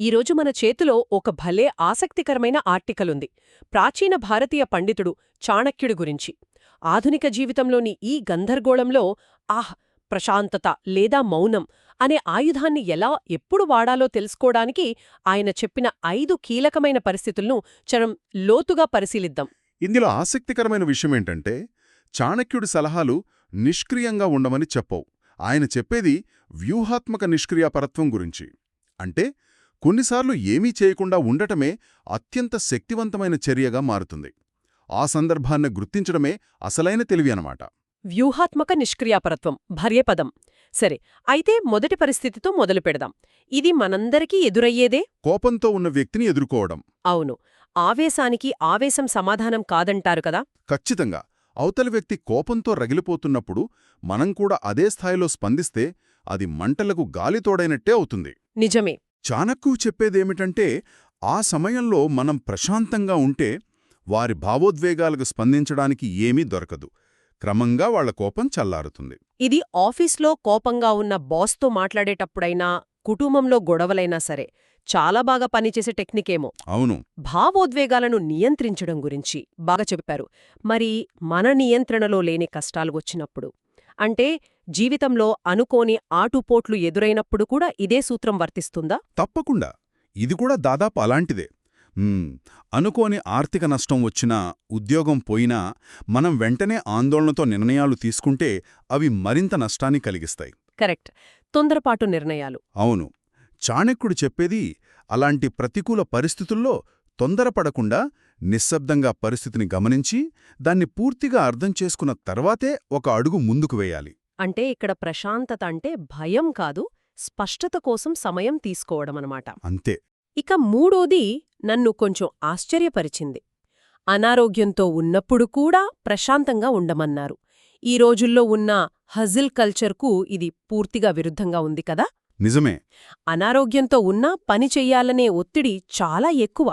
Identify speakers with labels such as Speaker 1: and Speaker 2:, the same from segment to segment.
Speaker 1: ఈరోజు మన చేతిలో ఒక భలే ఆసక్తికరమైన ఆర్టికల్ ఉంది ప్రాచీన భారతీయ పండితుడు చాణక్యుడి గురించి. ఆధునిక జీవితంలోని ఈ గంధర్గోళంలో ఆహ్ ప్రశాంతత లేదా మౌనం అనే ఆయుధాన్ని ఎలా ఎప్పుడు వాడాలో తెలుసుకోవడానికి ఆయన చెప్పిన ఐదు కీలకమైన పరిస్థితులను చరం లోతుగా పరిశీలిద్దాం.
Speaker 2: ఇందులో ఆసక్తికరమైన విషయమేంటంటే చాణక్యుడి సలహాలు నిష్క్రియంగా ఉండమని చెప్పవు. ఆయన చెప్పేది వ్యూహాత్మక నిష్క్రియాపరత్వం గురించి. అంటే కొన్నిసార్లు ఏమీ చేయకుండా ఉండటమే అత్యంత శక్తివంతమైన చర్యగా మారుతుంది. ఆ సందర్భాన్ని గుర్తించడమే అసలైన తెలివి అనమాట
Speaker 1: వ్యూహాత్మక నిష్క్రియాపరత్వం భర్యపదం సరే అయితే మొదటి పరిస్థితితో మొదలు పెడదాం. ఇది మనందరికీ ఎదురయ్యేదే?
Speaker 2: కోపంతో ఉన్న వ్యక్తిని ఎదుర్కోవడం.
Speaker 1: అవును. ఆవేశానికి ఆవేశం సమాధానం కాదంటారు కదా?
Speaker 2: ఖచ్చితంగా. అవతలి వ్యక్తి కోపంతో రగిలిపోతున్నప్పుడు మనం కూడా అదే స్థాయిలో స్పందిస్తే అది మంటలకు గాలితోడైనట్టే అవుతుంది.
Speaker 1: నిజమే.
Speaker 2: చాణక్యు చెప్పేదేమిటంటే ఆ సమయంలో మనం ప్రశాంతంగా ఉంటే వారి భావోద్వేగాలకు స్పందించడానికి ఏమీ దొరకదు. క్రమంగా వాళ్ళ కోపం చల్లారుతుంది.
Speaker 1: ఇది ఆఫీస్లో కోపంగా ఉన్న బాస్తో మాట్లాడేటప్పుడైనా కుటుంబంలో గొడవలైనా సరే చాలా బాగా పనిచేసే టెక్నికేమో.
Speaker 2: అవును.
Speaker 1: భావోద్వేగాలను నియంత్రించడం గురించి బాగా చెప్పారు. మరి మన నియంత్రణలో లేని కష్టాలు వచ్చినప్పుడు అంటే జీవితంలో అనుకోని ఆటుపోట్లు ఎదురైనప్పుడు కూడా ఇదే సూత్రం వర్తిస్తుందా?
Speaker 2: తప్పకుండా. ఇది కూడా దాదాపు అలాంటిదే. అనుకోని ఆర్థిక నష్టం వచ్చినా ఉద్యోగం పోయినా మనం వెంటనే ఆందోళనతో నిర్ణయాలు తీసుకుంటే అవి మరింత నష్టాన్ని కలిగిస్తాయి.
Speaker 1: కరెక్ట్. తొందరపాటు నిర్ణయాలు.
Speaker 2: అవును. చాణక్యుడు చెప్పేది అలాంటి ప్రతికూల పరిస్థితుల్లో తొందరపడకుండా నిశ్శబ్దంగా పరిస్థితిని గమనించి దాన్ని పూర్తిగా అర్థం చేసుకున్న తర్వాతే ఒక అడుగు ముందుకు వేయాలి.
Speaker 1: అంటే ఇక్కడ ప్రశాంతత అంటే భయం కాదు స్పష్టత కోసం సమయం తీసుకోవడమనమాట
Speaker 2: అంతే.
Speaker 1: ఇక మూడోది నన్ను కొంచెం ఆశ్చర్యపరిచింది. అనారోగ్యంతో ఉన్నప్పుడు కూడా ప్రశాంతంగా ఉండమన్నారు. ఈ రోజుల్లో ఉన్న హజిల్ కల్చర్కు ఇది పూర్తిగా విరుద్ధంగా ఉంది కదా?
Speaker 2: నిజమే.
Speaker 1: అనారోగ్యంతో ఉన్నా పని చెయ్యాలనే ఒత్తిడి చాలా ఎక్కువ.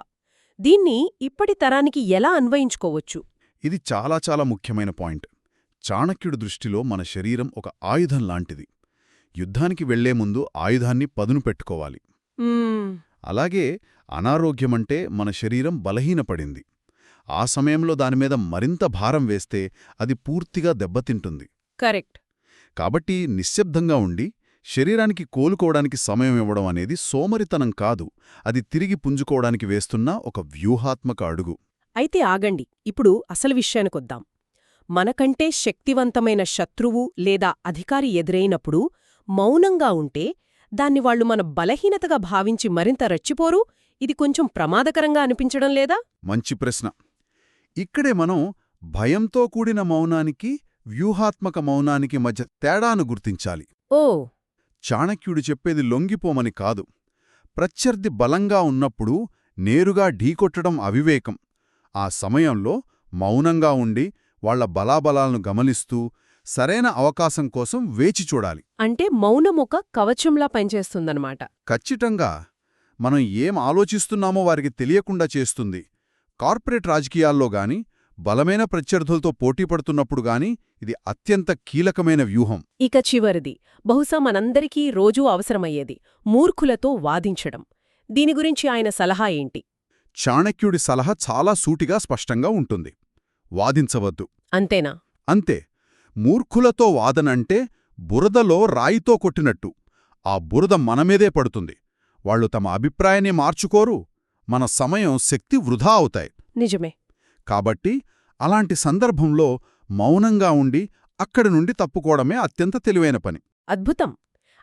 Speaker 1: దీన్ని ఇప్పటి తరానికి ఎలా అన్వయించుకోవచ్చు?
Speaker 2: ఇది చాలా చాలా ముఖ్యమైన పాయింట్. చాణక్యుడి దృష్టిలో మన శరీరం ఒక ఆయుధం లాంటిది. యుద్ధానికి వెళ్ళే ముందు ఆయుధాన్ని పదును పెట్టుకోవాలి. అలాగే అనారోగ్యమంటే మన శరీరం బలహీనపడింది. ఆ సమయంలో దానిమీద మరింత భారం వేస్తే అది పూర్తిగా దెబ్బతింటుంది.
Speaker 1: కరెక్ట్.
Speaker 2: కాబట్టి నిశ్శబ్దంగా ఉండి శరీరానికి కోలుకోవడానికి సమయం ఇవ్వడం అనేది సోమరితనం కాదు. అది తిరిగి పుంజుకోవడానికి వేస్తున్న ఒక వ్యూహాత్మక అడుగు.
Speaker 1: అయితే ఆగండి. ఇప్పుడు అసలు విషయానికొద్దాం. మనకంటే శక్తివంతమైన శత్రువు లేదా అధికారి ఎదురైనప్పుడు మౌనంగా ఉంటే దాన్ని వాళ్ళు మన బలహీనతగా భావించి మరింత రచ్చిపోరు? ఇది కొంచెం ప్రమాదకరంగా అనిపించడం లేదా?
Speaker 2: మంచి ప్రశ్న. ఇక్కడే మనం భయంతో కూడిన మౌనానికి వ్యూహాత్మక మౌనానికి మధ్య తేడాను గుర్తించాలి.
Speaker 1: ఓ!
Speaker 2: చాణక్యుడు చెప్పేది లొంగిపోమని కాదు. ప్రత్యర్థి బలంగా ఉన్నప్పుడు నేరుగా ఢీకొట్టడం అవివేకం. ఆ సమయంలో మౌనంగా ఉండి వాళ్ళ బలాబలాలను గమనిస్తూ సరైన అవకాశం కోసం వేచి చూడాలి.
Speaker 1: అంటే మౌనం ఒక కవచంలా పనిచేస్తుందన్నమాట.
Speaker 2: ఖచ్చితంగా మనం ఏం ఆలోచిస్తున్నామో వారికి తెలియకుండా చేస్తుంది. కార్పొరేట్ రాజకీయాల్లో గాని బలమైన ప్రత్యర్థులతో పోటీపడుతున్నప్పుడు గాని ఇది అత్యంత కీలకమైన వ్యూహం.
Speaker 1: ఇక చివరిది. బహుశా మనందరికీ రోజూ అవసరమయ్యేది మూర్ఖులతో వాదించడం. దీని గురించి ఆయన సలహా ఏంటి?
Speaker 2: చాణక్యుడి సలహా చాలా సూటిగా స్పష్టంగా ఉంటుంది. వాదించవద్దు.
Speaker 1: అంతేనా?
Speaker 2: అంతే. మూర్ఖులతో వాదనంటే బురదలో రాయితో కొట్టినట్టు. ఆ బురద మనమీదే పడుతుంది. వాళ్ళు తమ అభిప్రాయాన్ని మార్చుకోరు. మన సమయం శక్తి వృధా అవుతాయి.
Speaker 1: నిజమే.
Speaker 2: కాబట్టి అలాంటి సందర్భంలో మౌనంగా ఉండి అక్కడి నుండి తప్పుకోవడమే అత్యంత తెలివైన పని.
Speaker 1: అద్భుతం.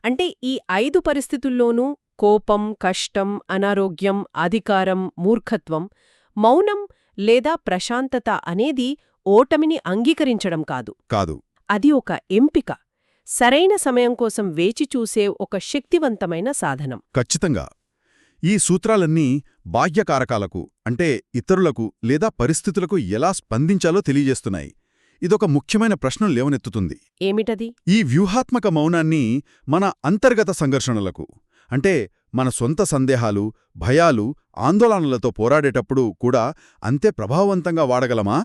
Speaker 1: అంటే ఈ ఐదు పరిస్థితుల్లోనూ కోపం కష్టం అనారోగ్యం అధికారం మూర్ఖత్వం మౌనం లేదా ప్రశాంతత అనేది ఓటమిని అంగీకరించడం కాదు.
Speaker 2: కాదు.
Speaker 1: అది ఒక ఎంపిక. సరైన సమయం కోసం వేచి చూసే ఒక శక్తివంతమైన సాధనం.
Speaker 2: ఖచ్చితంగా. ఈ సూత్రాలన్నీ బాహ్యకారకాలకు అంటే ఇతరులకు లేదా పరిస్థితులకు ఎలా స్పందించాలో తెలియజేస్తున్నాయి. ఇదొక ముఖ్యమైన ప్రశ్నలు లేవనెత్తుతుంది.
Speaker 1: ఏమిటది?
Speaker 2: ఈ వ్యూహాత్మక మౌనాన్ని మన అంతర్గత సంఘర్షణలకు అంటే మన సొంత సందేహాలు భయాలు ఆందోళనలతో పోరాడేటప్పుడు కూడా అంతే ప్రభావవంతంగా వాడగలమా?